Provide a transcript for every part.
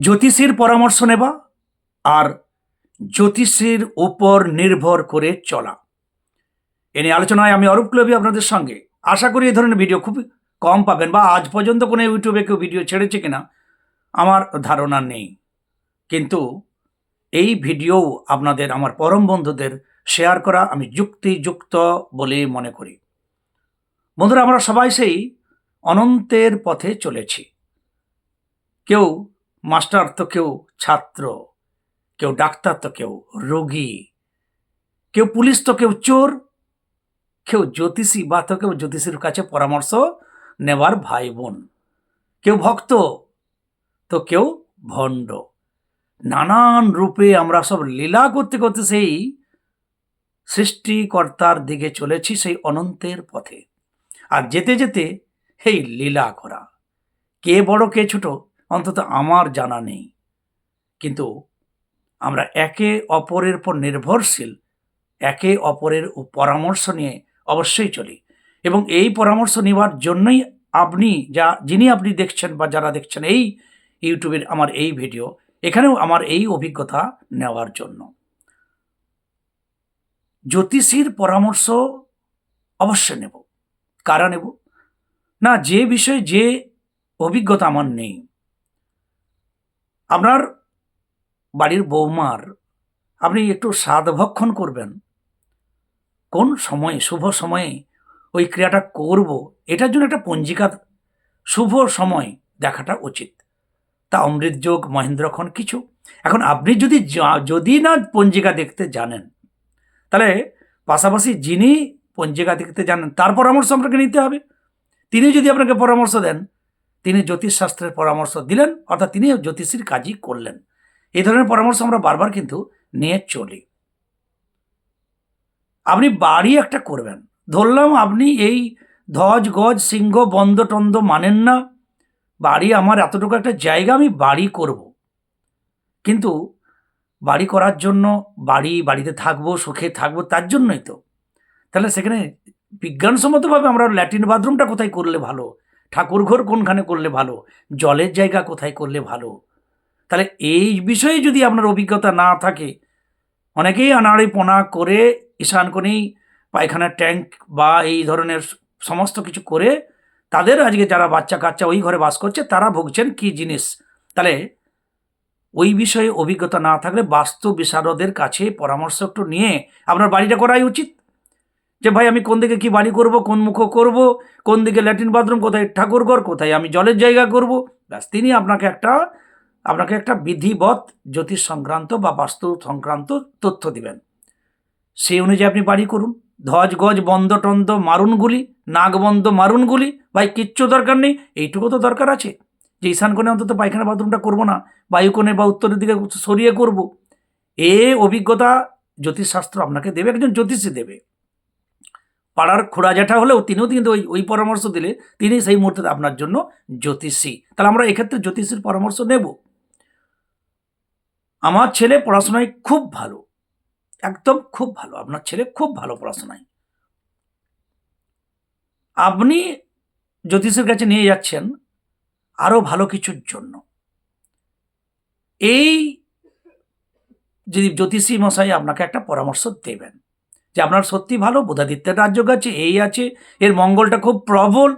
জ্যোতিষীর পরামর্শ নেবা আর জ্যোতিষীর উপর নির্ভর করে চলা। এ নিয়ে আলোচনায় আমি অরূপ ক্লবী আপনাদের সঙ্গে। আশা করি এই ধরনের ভিডিও খুব কম পাবেন বা আজ পর্যন্ত কোনো ইউটিউবে কেউ ভিডিও ছেড়েছে কিনা, আমার ধারণা নেই। কিন্তু এই ভিডিও আপনাদের, আমার পরম বন্ধুদের শেয়ার করা আমি যুক্তিযুক্ত বলে মনে করি। বন্ধুরা, আমরা সবাই সেই অনন্তের পথে চলেছি। কেউ মাস্টার তো কেউ ছাত্র, কেউ ডাক্তার তো কেউ রোগী, কেউ পুলিশ তো কেউ চোর, কেউ জ্যোতিষী বা তো কেউ জ্যোতিষীর কাছে পরামর্শ নেওয়ার ভাই বোন কেউ ভক্ত তো কেউ ভণ্ড। নানান রূপে আমরা সব লীলা করতে করতে সেই সৃষ্টিকর্তার দিকে চলেছি সেই অনন্তের পথে। আর যেতে যেতে এই লীলা করা কে বড় কে ছোট অন্তত আমার জানা নেই। কিন্তু আমরা একে অপরের উপর নির্ভরশীল, একে অপরের পরামর্শ নিয়ে অবশ্যই চলি। এবং এই পরামর্শ নেওয়ার জন্যই আপনি যা, যিনি আপনি দেখছেন বা যারা দেখছেন এই ইউটিউবের আমার এই ভিডিও, এখানেও আমার এই অভিজ্ঞতা নেওয়ার জন্য। জ্যোতিষীর পরামর্শ অবশ্যই নেব। কারা নেব? না, যে বিষয়ে যে অভিজ্ঞতা আমার নেই। আপনার বাড়ির বৌমার আপনি একটু স্বাদ ভক্ষণ করবেন। কোন সময়ে, শুভ সময়ে ওই ক্রিয়াটা করব, এটার জন্য একটা পঞ্জিকা শুভ সময় দেখাটা উচিত। তা অমৃত যোগ মহেন্দ্রক্ষণ কিছু। এখন আপনি যদি যদি না পঞ্জিকা দেখতে জানেন, তাহলে পাশাপাশি যিনি পঞ্জিকা দেখতে জানেন, তার পরামর্শ আপনাকে নিতে হবে। তিনি যদি আপনাকে পরামর্শ দেন তিনি জ্যোতিষশাস্ত্রের পরামর্শ দিলেন, অর্থাৎ তিনি জ্যোতিষীর কাজই করলেন। এই ধরনের পরামর্শ আমরা বারবার কিন্তু নিয়ে চলি। আপনি বাড়ি একটা করবেন। ধরলাম আপনি এই ধজ, গজ, সিংহ বন্ধ টন্দ মানেন না। বাড়ি আমার এতটুকু একটা জায়গা, আমি বাড়ি করব। কিন্তু বাড়ি করার জন্য, বাড়ি, বাড়িতে থাকব, সুখে থাকব, তার জন্যই তো। তাহলে সেখানে বিজ্ঞানসম্মতভাবে আমরা ল্যাট্রিন বাথরুমটা কোথায় করলে ভালো? ঠাকুর ঘর কোনখানে করলে ভালো? জলের জায়গা কোথায় করলে ভালো? তাহলে এই বিষয়ে যদি আপনার অভিজ্ঞতা না থাকে, অনেকেই আনাড়ি পোনা করে ঈশান কোণেই পায়খানার ট্যাঙ্ক বা এই ধরনের সমস্ত কিছু করে তাদের আজকে যারা বাচ্চা কাচ্চা ওই ঘরে বাস করছে, তারা ভুগছেন কি জিনিস? তাহলে ওই বিষয়ে অভিজ্ঞতা না থাকলে বাস্তু বিশারদের কাছে পরামর্শ একটু নিয়ে আপনার বাড়িটা করাই উচিত। যে ভাই আমি কোন দিকে কি বাড়ি করব, কোন মুখ করব, কোন দিকে ল্যাট্রিন বাথরুম কোথায় ঠাকুরঘর, কোথায় আমি জলের জায়গা করব? ব্যাস, তিনি আপনাকে একটা আপনাকে একটা বিধিবৎ জ্যোতিষ সংক্রান্ত বা বাস্তু সংক্রান্ত তথ্য দিবেন। সেই অনুযায়ী আপনি বাড়ি করুন। ধজ, গজ বন্ধ টন্দ মারুনগুলি নাগ বন্ধ মারুনগুলি ভাই, কিচ্ছু দরকার নেই, এইটুকু তো দরকার আছে। যে ঈশান কোণে অন্তত পায়খানা বাথরুমটা করব না বায়ু কোণে বা উত্তরের দিকে সরিয়ে করব, এ অভিজ্ঞতা জ্যোতিষশাস্ত্র আপনাকে দেবে, একজন জ্যোতিষী দেবে। পাড়ার খোড়া জ্যাঠা হলেও তিনিও কিন্তু ওই ওই পরামর্শ দিলে তিনি সেই মুহূর্তে আপনার জন্য জ্যোতিষী। তাহলে আমরা এক্ষেত্রে জ্যোতিষীর পরামর্শ নেব। আমার ছেলে পড়াশোনায় খুব ভালো। একদম খুব ভালো। আপনার ছেলে খুব ভালো পড়াশোনায়। আপনি জ্যোতিষের কাছে নিয়ে যাচ্ছেন আরও ভালো কিছুর জন্য। এই যদি জ্যোতিষী মশাই আপনাকে একটা পরামর্শ দেবেন। যে আপনার সত্যি ভালো, বোধাদিত্যের রাজ্য আছে, এই আছে, এর মঙ্গলটা খুব প্রবল,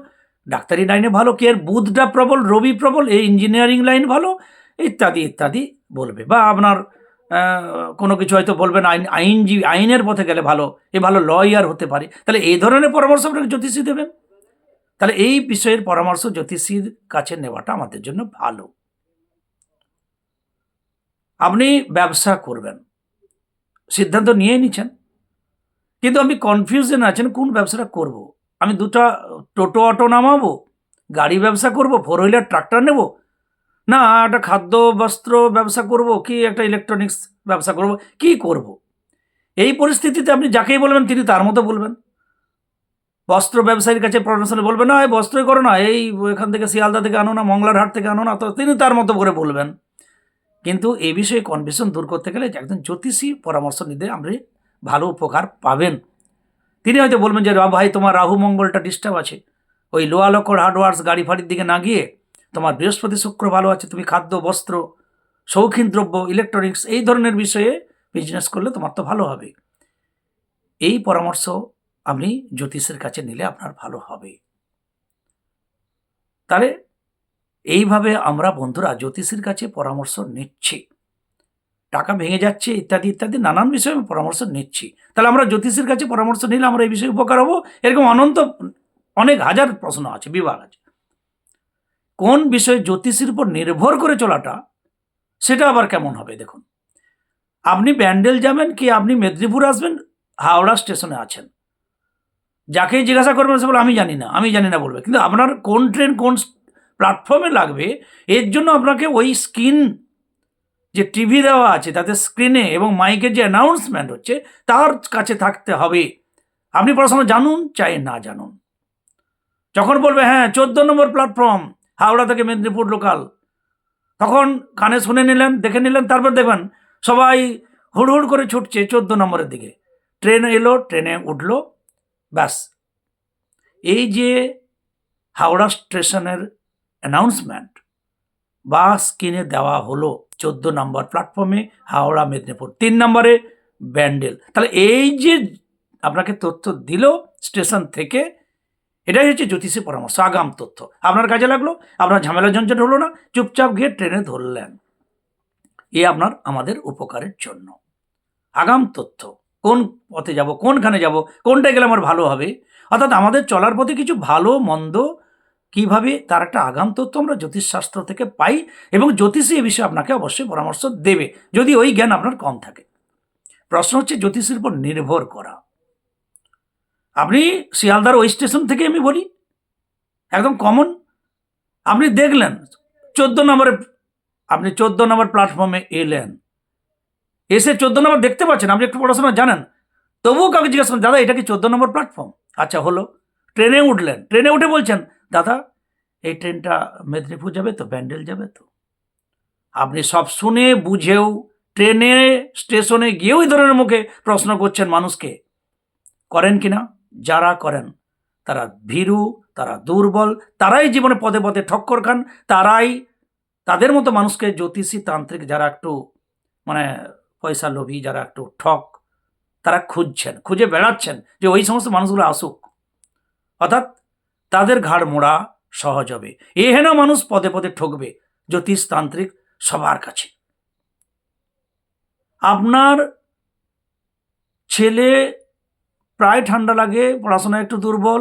ডাক্তারি লাইনে ভালো, কি এর বুধটা প্রবল, রবি প্রবল, এই ইঞ্জিনিয়ারিং লাইন ভালো, ইত্যাদি ইত্যাদি বলবে। বা আপনার কোনো কিছু হয়তো বলবেন আইন, আইনজীবী, আইনের পথে গেলে ভালো, এ ভালো লয়ার হতে পারে। তাহলে এই ধরনের পরামর্শ আপনাকে জ্যোতিষী দেবেন। তাহলে এই বিষয়ের পরামর্শ জ্যোতিষীর কাছে নেওয়াটা আমাদের জন্য ভালো। আপনি ব্যবসা করবেন। সিদ্ধান্ত নিয়ে নিচ্ছেন। কিন্তু আমি কনফিউশন আছেন, কোন ব্যবসাটা করব। আমি দুটো টোটো অটো নামাবো, গাড়ি ব্যবসা করব ফোর হুইলার ট্রাক্টর নেব না, একটা খাদ্য, বস্ত্র ব্যবসা করব, কি একটা ইলেকট্রনিক্স ব্যবসা করব, কি করব। এই পরিস্থিতিতে আপনি যাকেই বলবেন, তিনি তার মতো বলবেন বস্ত্র ব্যবসায়ীর কাছে প্রমোশনে বলবেন, না, এই বস্ত্রই করো না, এই এখান থেকে শিয়ালদা থেকে আনো না মংলার হাট থেকে আনো না তো তিনি তার মতো করে বলবেন কিন্তু এই বিষয়ে কনফিউশন দূর করতে গেলে একজন জ্যোতিষী পরামর্শ নিতে আপনি ভালো উপকার পাবেন। তিনি হয়তো বলবেন যে ভাই, তোমার রাহু মঙ্গলটা ডিস্টার্ব আছে। ওই লোয়া লকর হার্ডওয়ার্স গাড়ি ফাড়ির দিকে না গিয়ে তোমার বৃহস্পতি শুক্র ভালো আছে, তুমি খাদ্য, বস্ত্র, শৌখিন দ্রব্য ইলেকট্রনিক্স এই ধরনের বিষয়ে বিজনেস করলে তোমার তো ভালো হবে। এই পরামর্শ আপনি জ্যোতিষের কাছে নিলে আপনার ভালো হবে। তাহলে এইভাবে আমরা বন্ধুরা জ্যোতিষীর কাছে পরামর্শ নিচ্ছি। টাকা ভেঙে যাচ্ছে, ইত্যাদি ইত্যাদি, নানান বিষয়ে আমি পরামর্শ নিচ্ছি। তাহলে আমরা জ্যোতিষীর কাছে পরামর্শ নিলে আমরা এই বিষয়ে উপকার হব? এরকম অনন্ত অনেক হাজার প্রশ্ন আছে, বিভাগ আছে। কোন বিষয়ে জ্যোতিষীর উপর নির্ভর করে চলাটা, সেটা আবার কেমন হবে দেখুন। আপনি ব্যান্ডেল যাবেন কি আপনি মেদিনীপুর আসবেন, হাওড়া স্টেশনে আছেন। যাকেই জিজ্ঞাসা করবেন সে বলে, আমি জানি না, আমি জানি না বলবে। কিন্তু আপনার কোন ট্রেন কোন প্ল্যাটফর্মে লাগবে, এর জন্য আপনাকে ওই স্ক্রিন যে টিভি দেওয়া আছে তাতে স্ক্রিনে এবং মাইকের যে অ্যানাউন্সমেন্ট হচ্ছে, তার কাছে থাকতে হবে। আপনি পড়াশোনা জানুন, চাই না জানুন। যখন বলবে হ্যাঁ চোদ্দ নম্বর প্ল্যাটফর্ম হাওড়া থেকে মেদিনীপুর লোকাল তখন কানে শুনে নিলেন, দেখে নিলেন, তারপর দেখবেন সবাই হুড়হুড় করে ছুটছে চোদ্দ নম্বরের দিকে। ট্রেন এলো, ট্রেনে উঠল, ব্যাস। এই যে হাওড়া স্টেশনের অ্যানাউন্সমেন্ট বা স্ক্রিনে দেওয়া হলো চোদ্দ নম্বর প্ল্যাটফর্মে হাওড়া, মেদিনীপুর। তিন নম্বরে ব্যান্ডেল। তাহলে এই যে আপনাকে তথ্য দিল স্টেশন থেকে, এটাই হচ্ছে জ্যোতিষী পরামর্শ, আগাম তথ্য। আপনার কাজে লাগল, আপনার ঝামেলা ঝঞ্ঝট হলো না, চুপচাপ গিয়ে ট্রেনে ধরলেন। এ আপনার, আমাদের উপকারের জন্য। আগাম তথ্য, কোন পথে যাব, কোনখানে যাব কোনটা গেলে আমার ভালো হবে? অর্থাৎ আমাদের চলার পথে কিছু ভালো, মন্দ কীভাবে তার একটা আগাম তথ্য আমরা জ্যোতিষশাস্ত্র থেকে পাই এবং জ্যোতিষী এ বিষয়ে আপনাকে অবশ্যই পরামর্শ দেবে। যদি ওই জ্ঞান আপনার কম থাকে। প্রশ্ন হচ্ছে জ্যোতিষীর উপর নির্ভর করা। আপনি শিয়ালদার ওই স্টেশন থেকে আমি বলি। একদম কমন। আপনি দেখলেন, চোদ্দ নম্বরে, আপনি চোদ্দ নম্বর প্ল্যাটফর্মে এলেন। এসে চোদ্দ নম্বর দেখতে পাচ্ছেন, আপনি একটু পড়াশোনা জানেন। তবুও কাউকে জিজ্ঞাসা দাদা, এটা কি চোদ্দ নম্বর প্ল্যাটফর্ম আচ্ছা হলো। ট্রেনে উঠলেন। ট্রেনে উঠে বলছেন দাদা, এই ট্রেনটা মেদিনীপুর যাবে তো, ব্যান্ডেল যাবে তো। আপনি সব শুনে, বুঝেও ট্রেনে, স্টেশনে গিয়েও এই ধরনের মুখে প্রশ্ন করছেন মানুষকে। করেন কি না? যারা করেন, তারা ভীরু, তারা দুর্বল, তারাই জীবনে পদে পদে ঠক্কর খান, তারাই তাদের মতো মানুষকে জ্যোতিষী, তান্ত্রিক যারা একটু মানে পয়সা লোভী, যারা একটু ঠক, তারা খুঁজছেন, খুঁজে বেড়াচ্ছেন যে ওই সমস্ত মানুষগুলো আসুক। অর্থাৎ তাদের ঘাড় মোড়া সহজ হবে। এহেন মানুষ পদে পদে ঠকবে, জ্যোতিষতান্ত্রিক সবার কাছে। আপনার ছেলে প্রায় ঠান্ডা লাগে, পড়াশোনা একটু দুর্বল,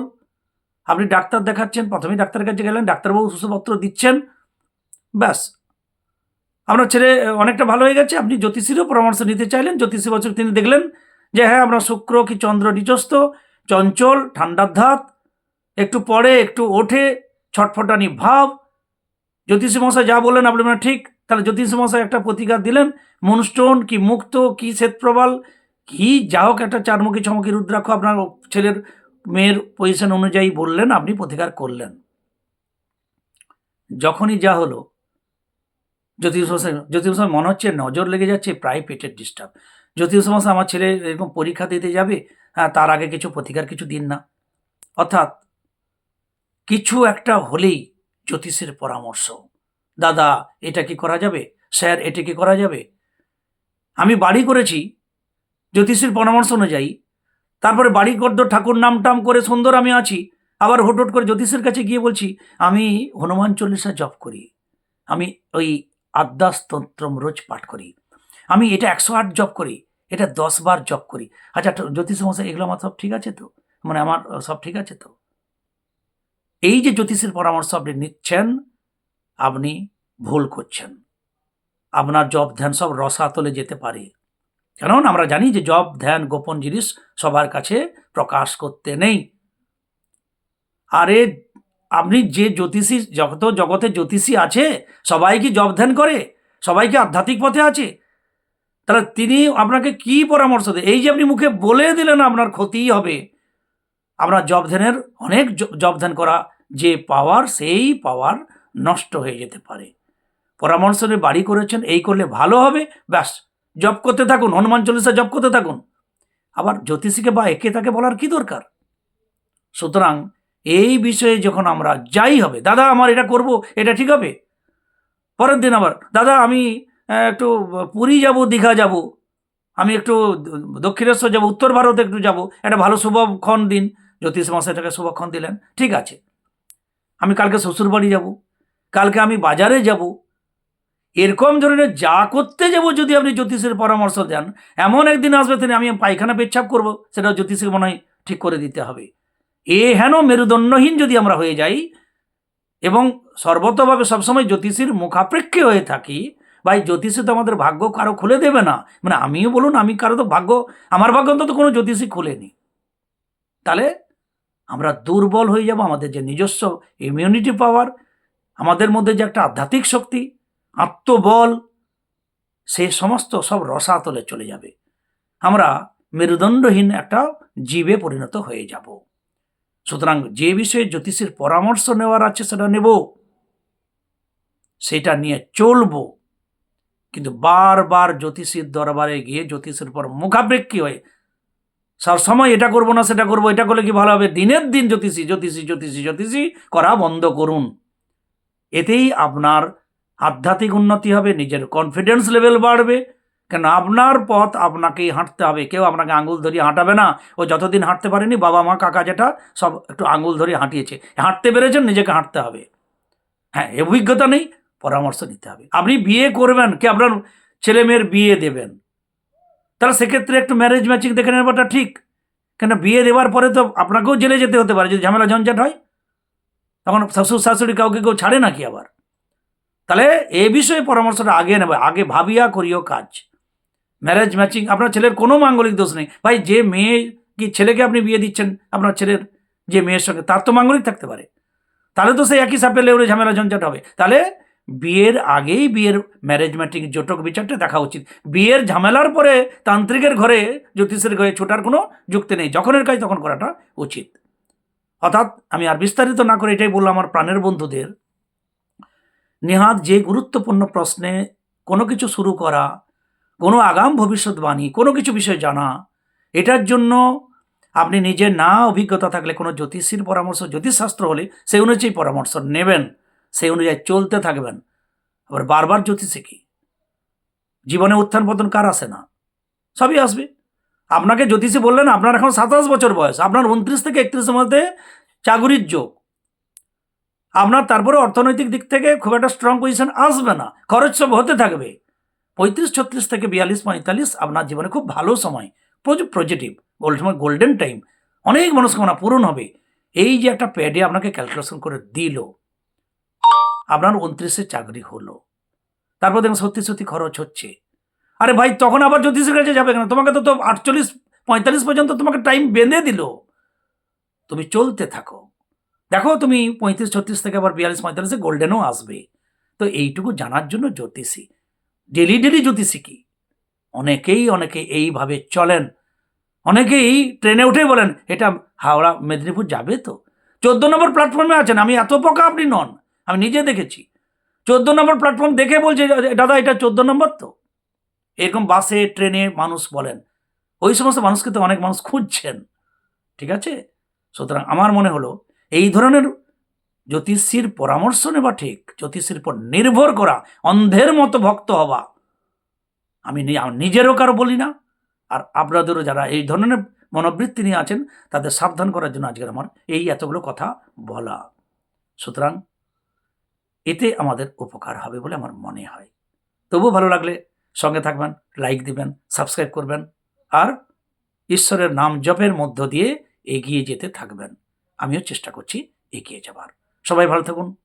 আপনি ডাক্তার দেখাচ্ছেন, প্রথমেই ডাক্তারের কাছে গেলেন, ডাক্তারবাবু ওষুধপত্র দিচ্ছেন, ব্যাস। আপনার ছেলে অনেকটা ভালো হয়ে গেছে, আপনি জ্যোতিষীরও পরামর্শ নিতে চাইলেন, জ্যোতিষী বছর তিনি দেখলেন যে হ্যাঁ আপনার শুক্র কি চন্দ্র নিচস্ত চঞ্চল, ঠান্ডার ধাত একটু পরে, একটু ওঠে, ছটফটানি ভাব। জ্যোতিষী মশাই যা বললেন আপনি মানে ঠিক, তাহলে জ্যোতিষী মশাই একটা প্রতিকার দিলেন মনস্টোন কি মুক্ত, কি শ্বেতপ্রবাল, কি যা হোক একটা চারমুখী, ছমুখী রুদ্রাক্ষ আপনার ছেলের মেয়ের পজিশন অনুযায়ী বললেন, আপনি প্রতিকার করলেন। যখনই যা হলো জ্যোতিষ মশাই জ্যোতিষ মশাই মনে হচ্ছে নজর লেগে যাচ্ছে, প্রায় পেটের ডিস্টার্ব জ্যোতিষ মশাই আমার ছেলে এরকম পরীক্ষা দিতে যাবে হ্যাঁ তার আগে কিছু প্রতিকার কিছু দিন না। অর্থাৎ কিছু একটা হলেই জ্যোতিষের পরামর্শ। দাদা, এটা কি করা যাবে? স্যার, এটা কি করা যাবে? আমি বাড়ি করেছি জ্যোতিষের পরামর্শ অনুযায়ী। তারপরে বাড়ি করদ ঠাকুর নাম টাম করে সুন্দর আমি আছি। আবার হুটহুট করে জ্যোতিষের কাছে গিয়ে বলছি, আমি হনুমান চল্লিশা জপ করি। আমি ওই আদ্যাস তন্ত্রম রোজ পাঠ করি। আমি এটা একশো আট জপ করি, এটা দশ বার জপ করি। আচ্ছা জ্যোতিষ মশাই এগুলো আমার সব ঠিক আছে তো? মানে আমার সব ঠিক আছে তো? এই যে জ্যোতিষের পরামর্শ আপনি নিচ্ছেন, আপনি ভুল করছেন। আপনার জব ধ্যান সব রসাতলে যেতে পারে। কারণ আমরা জানি যে জব ধ্যান গোপন জিনিস সবার কাছে প্রকাশ করতে নেই। আরে, আপনি যে জ্যোতিষী জগত জগতে জ্যোতিষী আছে, সবাই কি জব ধ্যান করে? সবাই কি আধ্যাত্মিক পথে আছে? তাহলে তিনি আপনাকে কি পরামর্শ দেয়? এই যে আপনি মুখে বলে দিলেন আপনার ক্ষতিই হবে। আপনার জব ধ্যানের অনেক জব ধ্যান করা যে পাওয়ার, সেই পাওয়ার নষ্ট হয়ে যেতে পারে। পরামর্শ নিয়ে বাড়ি করেছেন, এই করলে ভালো হবে, ব্যাস। জব করতে থাকুন, হনুমান চল্লিশা জব করতে থাকুন। আবার জ্যোতিষীকে বা একে তাকে বলার কি দরকার? সুতরাং এই বিষয়ে যখন আমরা যাই হবে, দাদা, আমার এটা করব, এটা ঠিক হবে? পরের দিন আবার, দাদা, আমি একটু পুরী যাব, দীঘা যাব। আমি একটু দক্ষিণেশ্বর যাব, উত্তর ভারতে একটু যাব। একটা ভালো শুভক্ষণ দিন। জ্যোতিষ মশাইটাকে শুভক্ষণ দিলেন। ঠিক আছে। আমি কালকে শ্বশুরবাড়ি যাব, কালকে আমি বাজারে যাব। এরকম ধরনের যা করতে যাব যদি আপনি জ্যোতিষের পরামর্শ দেন, এমন একদিন আসবে তিনি আমি পায়খানা পেচ্ছাপ করব সেটা জ্যোতিষকে মনে হয় ঠিক করে দিতে হবে। এ হেন মেরুদণ্ডহীন যদি আমরা হয়ে যাই এবং সর্বতভাবে সবসময় জ্যোতিষীর মুখাপেক্ষে হয়ে থাকি, ভাই জ্যোতিষে তো আমাদের ভাগ্য কারও খুলে দেবে না। মানে আমিও বলুন, আমি কারও তো ভাগ্য, আমার ভাগ্য অন্তত কোনো জ্যোতিষী খুলেনি। তাহলে আমরা দুর্বল হয়ে যাব, আমাদের যে নিজস্ব ইমিউনিটি পাওয়ার আমাদের মধ্যে যে একটা আধ্যাত্মিক শক্তি, আত্মবল, সে সমস্ত সব রসাতলে চলে যাবে। আমরা মেরুদণ্ডহীন একটা জীবে পরিণত হয়ে যাব। সুতরাং যে বিষয়ে জ্যোতিষের পরামর্শ নেওয়ার আছে সেটা নেব, সেটা নিয়ে চলবো। কিন্তু বারবার জ্যোতিষীর দরবারে গিয়ে জ্যোতিষের পর মুখাপেক্ষী হয়ে সব সময় এটা করব না, সেটা করব, এটা করলে কি ভালো হবে? দিনের দিন জ্যোতিষী জ্যোতিষী জ্যোতিষী জ্যোতিষী করা বন্ধ করুন। এতেই আপনার আধ্যাত্মিক উন্নতি হবে, নিজের কনফিডেন্স লেভেল বাড়বে। কেন, আপনার পথ আপনাকেই হাঁটতে হবে। কেউ আপনাকে আঙুল ধরিয়ে হাঁটাবে না। ও যতদিন হাঁটতে পারেনি, বাবা, মা, কাকা যেটা, সব একটু আঙুল ধরিয়ে হাঁটিয়েছে। হাঁটতে পেরেছেন, নিজেকে হাঁটতে হবে। হ্যাঁ অভিজ্ঞতা নেই, পরামর্শ নিতে হবে। আপনি বিয়ে করবেন, কি আপনার ছেলে মেয়ের বিয়ে দেবেন? তাহলে সেক্ষেত্রে একটু ম্যারেজ ম্যাচিং দেখে নেওয়াটা ঠিক। কেন বিয়ে দেওয়ার পরে তো আপনাকেও জেলে যেতে হতে পারে, যদি ঝামেলা ঝঞ্ঝাট হয়। তখন শ্বশুর, শাশুড়ি কাউকে কেউ ছাড়ে নাকি আবার? তাহলে এ বিষয়ে পরামর্শটা আগে নেবে, আগে ভাবিয়া করিও কাজ। ম্যারেজ ম্যাচিং আপনার ছেলের কোনো মাঙ্গলিক দোষ নেই। ভাই, যে মেয়ে কি ছেলেকে আপনি বিয়ে দিচ্ছেন, আপনার ছেলের যে মেয়ের সঙ্গে, তার তো মাঙ্গলিক থাকতে পারে। তাহলে তো সেই একই সাপে লেউরে ঝামেলা ঝঞ্ঝাট হবে। তাহলে বিয়ের আগেই বিয়ের ম্যারেজ ম্যাটিং জোটক বিচারটা দেখা উচিত। বিয়ের ঝামেলার পরে তান্ত্রিকের ঘরে জ্যোতিষের ঘরে ছোটার কোনো যুক্তি নেই। যখনের কাজ তখন করাটা উচিত। অর্থাৎ আমি আর বিস্তারিত না করে এটাই বললাম আমার প্রাণের বন্ধুদের। নেহাত যে গুরুত্বপূর্ণ প্রশ্নে কোনো কিছু শুরু করা, কোনো আগাম ভবিষ্যৎবাণী, কোনো কিছু বিষয় জানা, এটার জন্য আপনি নিজে না অভিজ্ঞতা থাকলে কোনো জ্যোতিষীর পরামর্শ, জ্যোতিষশাস্ত্র হলে সেই অনুযায়ী পরামর্শ নেবেন। সেই অনুযায়ী চলতে থাকবেন। আবার বারবার জ্যোতিষে কি? জীবনে উত্থান পতন কার আসে না? সবই আসবে। আপনাকে জ্যোতিষী বললেন, আপনার এখন সাতাশ বছর বয়স। আপনার উনত্রিশ থেকে একত্রিশের মধ্যে চাকুরির যোগ। আপনার তারপরে অর্থনৈতিক দিক থেকে খুব একটা স্ট্রং পজিশন আসবে না। খরচ সব হতে থাকবে। পঁয়ত্রিশ, ছত্রিশ থেকে বিয়াল্লিশ, পঁয়তাল্লিশ আপনার জীবনে খুব ভালো সময়। প্রচুর পজিটিভ গোল্ড সময় গোল্ডেন টাইম অনেক মনস্কামনা পূরণ হবে। এই যে একটা প্যাডে আপনাকে ক্যালকুলেশন করে দিল। আপনার উনত্রিশে চাকরি হলো। তারপর দেখুন সত্যি সত্যি খরচ হচ্ছে। আরে ভাই, তখন আবার জ্যোতিষের কাছে যাবে কেন? তোমাকে তো তো আটচল্লিশ, পঁয়তাল্লিশ পর্যন্ত তোমাকে টাইম বেঁধে দিল। তুমি চলতে থাকো। দেখো তুমি পঁয়ত্রিশ, ছত্রিশ থেকে আবার বিয়াল্লিশ, পঁয়তাল্লিশে গোল্ডেনও আসবে। তো এইটুকু জানার জন্য জ্যোতিষী। ডেলি ডেলি জ্যোতিষী কি? অনেকেই, অনেকে এইভাবে চলেন। অনেকেই ট্রেনে উঠে বলেন, এটা হাওড়া মেদিনীপুর যাবে তো? চোদ্দ নম্বর প্ল্যাটফর্মে আছেন। আমি এত পোকা আপনি নন। আমি নিজে দেখেছি। চোদ্দ নম্বর প্ল্যাটফর্ম দেখে বলছে দাদা, এটা চোদ্দ নম্বর তো? এরকম বাসে, ট্রেনে মানুষ বলেন। ওই সমস্ত মানুষকে তো অনেক মানুষ খুঁজছেন। ঠিক আছে? সুতরাং আমার মনে হলো, এই ধরনের জ্যোতিষীর পরামর্শ নেওয়া ঠিক, জ্যোতিষীর উপর নির্ভর করা, অন্ধের মতো ভক্ত হওয়া। আমি নিজেরও কারও বলি না, আর আপনাদেরও যারা এই ধরনের মনোবৃত্তি নিয়ে আছেন, তাদের সাবধান করার জন্য আজকের আমার এই এতগুলো কথা বলা। সুতরাং এতে আমাদের উপকার হবে বলে আমার মনে হয়। তবু ভালো লাগলে সঙ্গে থাকবেন লাইক দিবেন সাবস্ক্রাইব করবেন আর ঈশ্বরের নাম জপের মধ্য দিয়ে এগিয়ে যেতে থাকবেন। আমিও চেষ্টা করছি এগিয়ে যাবার। সবাই ভালো থাকুন।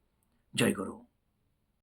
জয় গুরু।